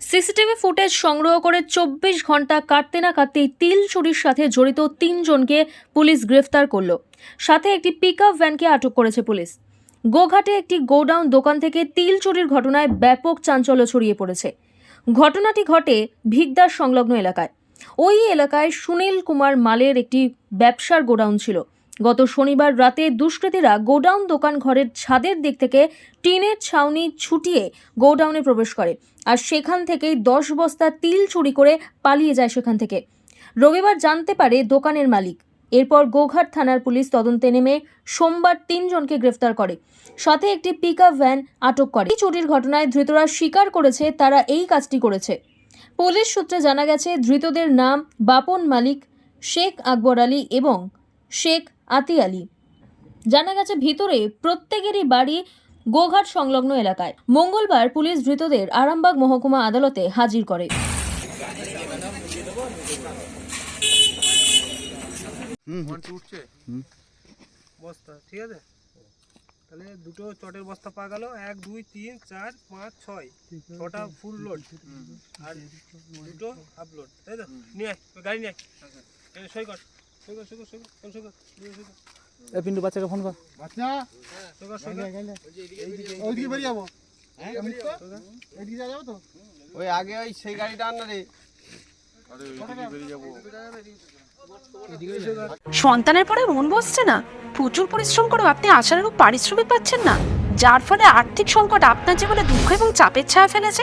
CCTV footage সংগ্রহ করে চব্বিশ ঘণ্টা কাটতে না কাটতেই তিল চুরির সাথে জড়িত তিনজনকে পুলিশ গ্রেফতার করল। সাথে একটি পিক আপ ভ্যানকে আটক করেছে পুলিশ। গোঘাটে একটি গোডাউন দোকান থেকে তিল চুরির ঘটনায় ব্যাপক চাঞ্চল্য ছড়িয়ে পড়েছে। ঘটনাটি ঘটে ভিগদার সংলগ্ন এলাকায়। ওই এলাকায় সুনীল কুমার মালের একটি ব্যবসার গোডাউন ছিল। গত শনিবার রাতে দুষ্কৃতীরা গোডাউন দোকান ঘরের ছাদের দিক থেকে টিনের ছাউনি ছুটিয়ে গোডাউনে প্রবেশ করে আর সেখান থেকেই দশ বস্তা তিল চুরি করে পালিয়ে যায় সেখান থেকে। রবিবার জানতে পারে দোকানের মালিক। এরপর গোঘাট থানার পুলিশ তদন্তে নেমে সোমবার তিনজনকে গ্রেফতার করে। সাথে একটি পিক ভ্যান আটক করে। এই চুরির ঘটনায় ধৃতরা স্বীকার করেছে তারা এই কাজটি করেছে। পুলিশ সূত্রে জানা গেছে, ধৃতদের নাম বাপন মালিক, শেখ আকবর আলী এবং শেখ আতি আলী। জানা গেছে ভিতরে প্রত্যেকেরই বাড়ি গোঘাট সংলগ্ন এলাকায়। মঙ্গলবার পুলিশ ধৃতদের আরামবাগ মহকুমা আদালতে হাজির করে। বস্তা ঠিক আছে? তাহলে দুটো চটের বস্তা পাওয়া গেল। এক দুই তিন চার পাঁচ ছয়। ছটা ফুল লোড আর দুটো হাফ লোড তাই তো? নিয়ে গাড়ি নিয়ে সই কর। কর কর কর কর কর, কর এ পিন্টু বাচ্চাকে ফোন কর। বাচ্চা? কর কর ওইদিকে বেরিয়ে যাব। তো? ওই আগে ওই সেই গাড়িটা আন না রে। সন্তানের পরে মন বসছে না। প্রচুর পরিশ্রম করেও আপনি আশানুরূপ পারিশ্রমিক পাচ্ছেন না। যার ফলে আর্থিক সংকট আপনার জীবনে দুঃখ এবং চাপের ছায়া ফেলেছে।